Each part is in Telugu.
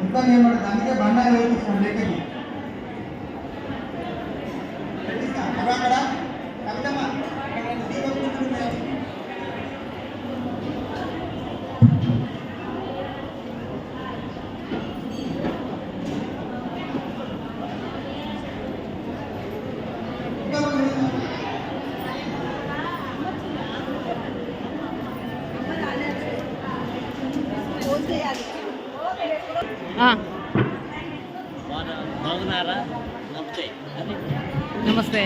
ఇంకా నేను అందుకే బండాలు వేపిస్తాను లెక్కకి. అక్కడ. నమస్తే అని నమస్తే.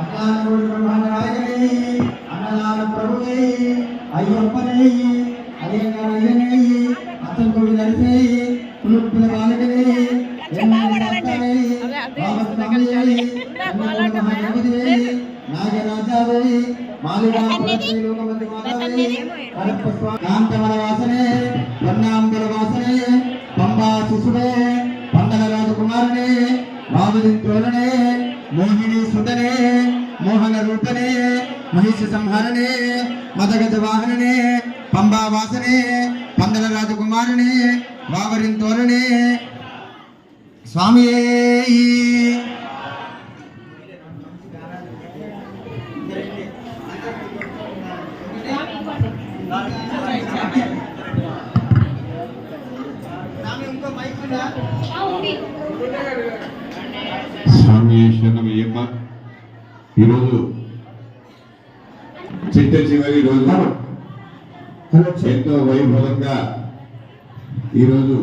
అన్నాడు బ్రహ్మాండ నాయకనే అన్నదాన ప్రభువే అయ్యప్పనే అయ్యంగారు అయ్యనే అతను కొడు నడిపే పులుపుల వాసనే వాసనే పంబా శిశుడే రాజకుమారునే రామదింతోలనే మోహిని సుతనే మోహన రూపనే మహిష సంహరణే మదగజ వాహననే పంబా వాసనే పందల రాజకుమారునే వావరింతోలనే స్వామియే స్వామి శరణమయ్యప్ప. ఈరోజు చిట్ట చివరి రోజు ఎంతో వైభవంగా ఈరోజు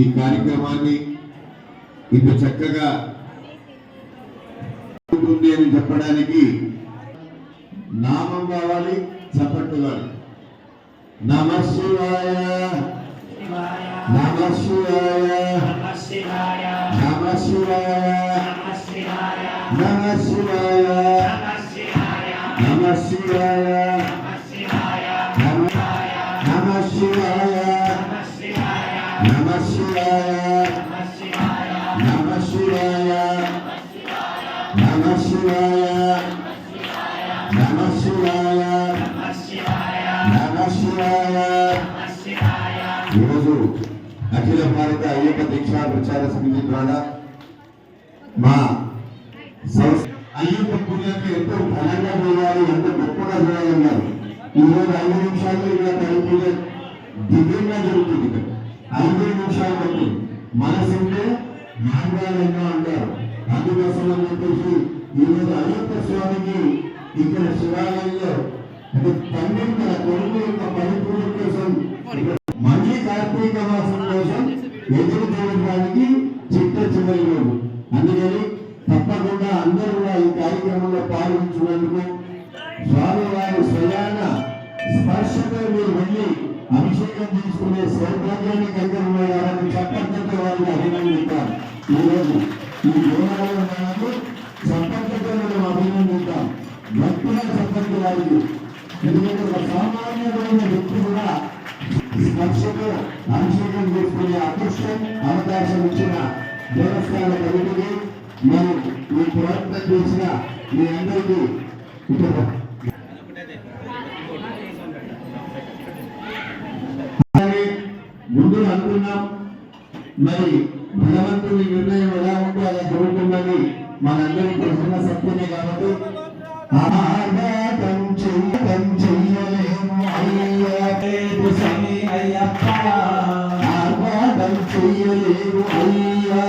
ఈ కార్యక్రమాన్ని ఇంత చక్కగా ఉంటుంది అని చెప్పడానికి నామం కావాలి చప్పట్టు కావాలి. నమ శివాయ నమ శివాయ నమ శివాయ నమ శివాయ నమ శివాయ నమ నమ శివాయ నమ శివాయ నమ శివాయ నమ శివాయ నమ శివాయ నమ శివాయ ఈరోజు అఖిల భారత అయ్యప్ప దీక్షా ప్రచార సమితి ద్వారా మా అయ్యప్ప పూజలకు ఎంతో ఘనంగా చేయాలి ఎంతో గొప్పగా చేయాలన్నారు ఈరోజు ఐదు నిమిషాల్లో ఇక్కడ తల్లి పూజ దివ్యంగా జరుగుతుంది ఇక్కడ. ఐదు నిమిషాలు బట్టి మనసుంటే మార్గాలు అంటారు. అందుకోసం అని చెప్పేసి ఈరోజు అయ్యప్ప స్వామికి ఇక్కడ శివాలయంలో అంటే తండ్రి తన కొడుకు యొక్క పరిపూర్ణ కోసం మాసం కోసం ఎదురు చూడడానికి చిట్ట చివరి రోజు అందుకని తప్పకుండా అందరూ కూడా ఈ కార్యక్రమంలో పాల్గొంటున్నందుకు స్వామి వారి స్వయాన స్పర్శతో మీరు వెళ్ళి అభిషేకం తీసుకునే సౌభాగ్యాన్ని కలిగిన చప్పట్లతో వారిని అభినందిస్తాం ఈరోజు ఈ దేవాలయం మనకు చెప్పంతో మనం అభినందిస్తాం భక్తుల చెప్పండి వారికి ఎందుకంటే ఒక సామాన్యమైన వ్యక్తి కూడా స్పర్శతో అభిషేకం చేసుకునే అదృష్టం అవకాశం ఇచ్చిన దేవస్థాన కమిటీకి మేము మీ ప్రయత్నం చేసిన మీ అందరికీ ముందు అనుకున్నాం మరి భగవంతుని నిర్ణయం ఎలా ఉంటే అలా జరుగుతుందని మనందరికీ తెలిసిన సత్యమే కాబట్టి. হইয়া